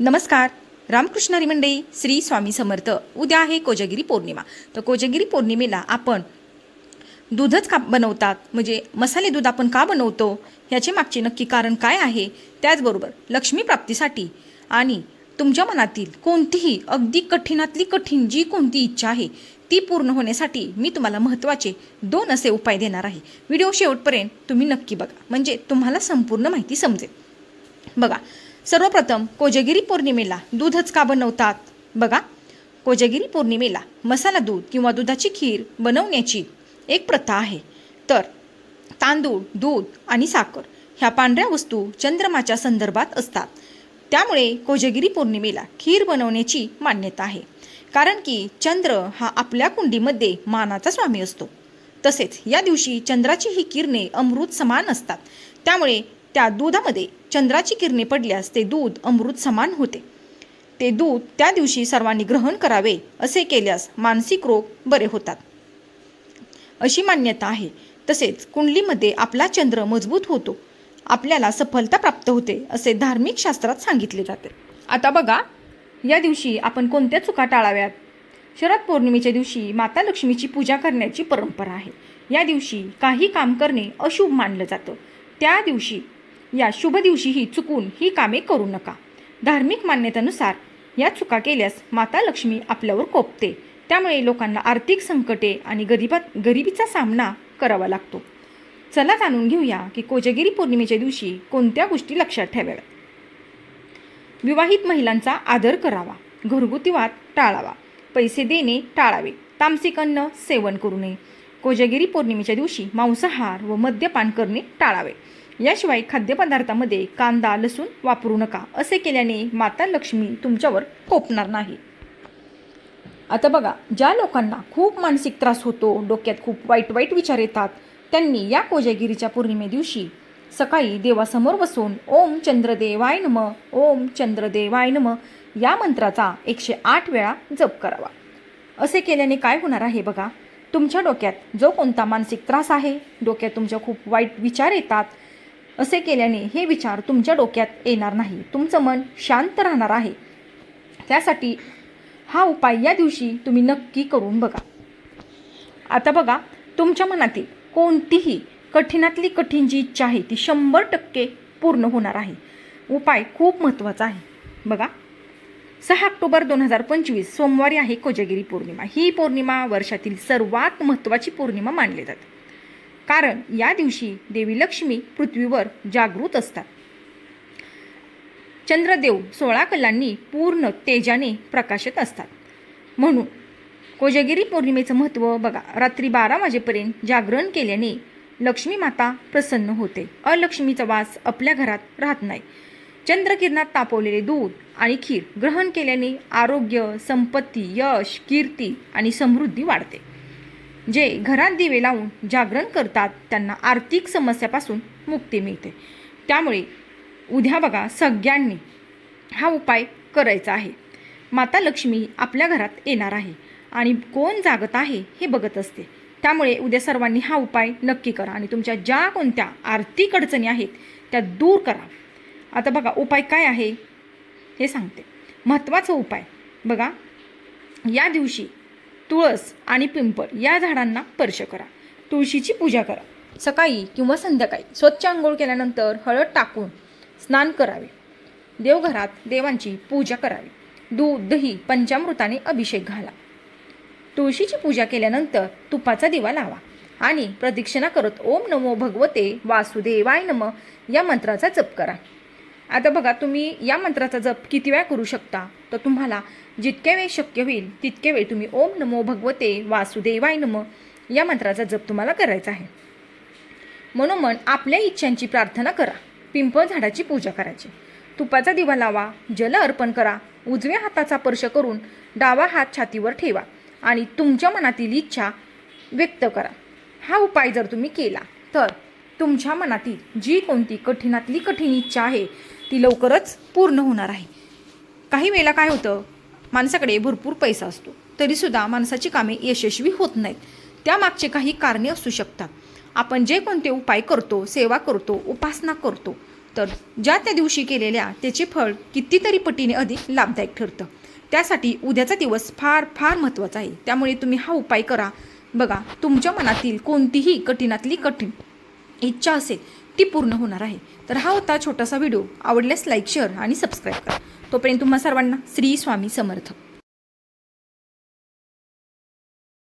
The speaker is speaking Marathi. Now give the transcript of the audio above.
नमस्कार. रामकृष्ण हरी श्री स्वामी समर्थ. उद्या आहे कोजागिरी पौर्णिमा. तर कोजागिरी पौर्णिमेला आपण दूधच का बनवतात? म्हणजे मसाले दूध आपण का बनवतो? ह्याचे मागचे नक्की कारण काय आहे? त्याचबरोबर लक्ष्मी प्राप्तीसाठी आणि तुमच्या मनातील कोणतीही अगदी कठीणातली कठीण जी कोणती इच्छा आहे ती पूर्ण होण्यासाठी मी तुम्हाला महत्त्वाचे दोन असे उपाय देणार आहे. व्हिडिओ शेवटपर्यंत तुम्ही नक्की बघा. म्हणजे तुम्हाला संपूर्ण माहिती समजेल. बघा सर्वप्रथम कोजगिरी पौर्णिमेला दूधच का बनवतात? बघा कोजगिरी पौर्णिमेला मसाला दूध किंवा दुधाची खीर बनवण्याची एक प्रथा आहे. तर तांदूळ दूध आणि साखर ह्या पांढऱ्या वस्तू चंद्रमाच्या संदर्भात असतात. त्यामुळे कोजगिरी पौर्णिमेला खीर बनवण्याची मान्यता आहे. कारण की चंद्र हा आपल्या कुंडीमध्ये मानाचा स्वामी असतो. तसेच या दिवशी चंद्राची ही किरणे अमृत समान असतात. त्यामुळे त्या दुधामध्ये चंद्राची किरणे पडल्यास ते दूध अमृत समान होते. ते दूध त्या दिवशी सर्वांनी ग्रहण करावे असे केल्यास मानसिक रोग बरे होतात. अशी मान्यता आहे. तसेच कुंडलीमध्ये आपला चंद्र मजबूत होतो. आपल्याला सफलता प्राप्त होते असे धार्मिक शास्त्रात सांगितले जाते. आता बघा या दिवशी आपण कोणत्या चुका टाळाव्यात? शरद पौर्णिमेच्या दिवशी माता लक्ष्मीची पूजा करण्याची परंपरा आहे. या दिवशी काही काम करणे अशुभ मानलं जातं. त्या दिवशी या शुभ दिवशीही चुकून ही कामे करू नका. धार्मिक मान्यतेनुसार या चुका केल्यास माता लक्ष्मी आपल्यावर कोपते. त्यामुळे लोकांना आर्थिक संकटे आणि गरिबा गरिबीचा सामना करावा लागतो. चला जाणून घेऊया की कोजगिरी पौर्णिमेच्या दिवशी कोणत्या गोष्टी लक्षात ठेवाव्यात? विवाहित महिलांचा आदर करावा. घरगुती वाद टाळावा. पैसे देणे टाळावे. तामसिक अन्न सेवन करू नये. कोजगिरी पौर्णिमेच्या दिवशी मांसाहार व मद्यपान करणे टाळावे. याशिवाय खाद्यपदार्थामध्ये कांदा लसूण वापरू नका असे केल्याने माता लक्ष्मी तुमच्यावर कोपणार नाही. आता बघा ज्या लोकांना खूप मानसिक त्रास होतो डोक्यात खूप वाईट वाईट विचार येतात त्यांनी या कोजागिरीच्या पौर्णिमे दिवशी सकाळी देवासमोर बसून ओम चंद्रदेवाय नम ओम चंद्रदेवाय नम या मंत्राचा एकशे आठ वेळा जप करावा. असे केल्याने काय होणार आहे बघा तुमच्या डोक्यात जो कोणता मानसिक त्रास आहे डोक्यात तुमच्या खूप वाईट विचार येतात असे केल्याने हे विचार तुमच्या डोक्यात येणार नाही. तुमचं मन शांत राहणार आहे. त्यासाठी हा उपाय या दिवशी तुम्ही नक्की करून बघा. आता बघा तुमच्या मनातील कोणतीही कठीणातली कठीण जी इच्छा आहे ती शंभर टक्के पूर्ण होणार आहे. उपाय खूप महत्त्वाचा आहे. बघा सहा ऑक्टोबर दोन हजार पंचवीस सोमवारी आहे कोजागिरी पौर्णिमा. ही पौर्णिमा वर्षातील सर्वात महत्त्वाची पौर्णिमा मानली जाते. कारण या दिवशी देवी लक्ष्मी पृथ्वीवर जागृत असतात. चंद्रदेव सोळा कलांनी पूर्ण तेजाने प्रकाशत असतात. म्हणून कोजगिरी पौर्णिमेचं महत्त्व बघा. रात्री बारा वाजेपर्यंत जागरण केल्याने लक्ष्मी माता प्रसन्न होते. अलक्ष्मीचा वास आपल्या घरात राहत नाही. चंद्रकिरणात तापवलेले दूध आणि खीर ग्रहण केल्याने आरोग्य संपत्ती यश कीर्ती आणि समृद्धी वाढते. जे घरात दिवे लावून जागरण करतात त्यांना आर्थिक समस्यापासून मुक्ती मिळते. त्यामुळे उद्या बघा सगळ्यांनी हा उपाय करायचा आहे. माता लक्ष्मी आपल्या घरात येणार आहे आणि कोण जागत आहे हे बघत असते. त्यामुळे उद्या सर्वांनी हा उपाय नक्की करा आणि तुमच्या ज्या कोणत्या आर्थिक अडचणी आहेत त्या दूर करा. आता बघा उपाय काय आहे हे सांगते. महत्त्वाचा उपाय. बघा या दिवशी तुळस आणि पिंपळ या झाडांना स्पर्श करा. तुळशीची पूजा करा. सकाळी किंवा संध्याकाळी स्वच्छ आंघोळ केल्यानंतर हळद टाकून स्नान करावे. देवघरात देवांची पूजा करावी. दूध दही पंचामृताने अभिषेक घाला. तुळशीची पूजा केल्यानंतर तुपाचा दिवा लावा आणि प्रदक्षिणा करत ओम नमो भगवते वासुदेवाय नम या मंत्राचा जप करा. आता बघा तुम्ही या मंत्राचा जप किती वेळा करू शकता? तर तुम्हाला जितक्या वेळ शक्य होईल तितके वेळ तुम्ही ओम नमो भगवते वासुदेवाय नम या मंत्राचा जप तुम्हाला करायचा आहे. मनोमन आपल्या इच्छांची प्रार्थना करा. पिंपळ झाडाची पूजा करायची. तुपाचा दिवा लावा जल अर्पण करा उजव्या हाताचा स्पर्श करून डावा हात छातीवर ठेवा आणि तुमच्या मनातील इच्छा व्यक्त करा. हा उपाय जर तुम्ही केला तर तुमच्या मनातील जी कोणती कठीणातली कठीण इच्छा आहे ती लवकरच पूर्ण होणार आहे. काही वेळेला काय होतं माणसाकडे भरपूर पैसा असतो तरीसुद्धा माणसाची कामे यशस्वी होत नाहीत. त्यामागचे काही कारणे असू शकतात. आपण जे कोणते उपाय करतो सेवा करतो उपासना करतो तर ज्या त्या दिवशी केलेल्या त्याचे फळ कितीतरी पटीने अधिक लाभदायक ठरतं. त्यासाठी उद्याचा दिवस फार फार महत्त्वाचा आहे. त्यामुळे तुम्ही हा उपाय करा. बघा तुमच्या मनातील कोणतीही कठीणातली कठीण इच्छा असेल ती पूर्ण होणार आहे. तर हा होता छोटासा व्हिडिओ. आवडल्यास लाईक शेअर आणि सबस्क्राईब करा. तोपर्यंत तुम्हा सर्वांना श्री स्वामी समर्थ.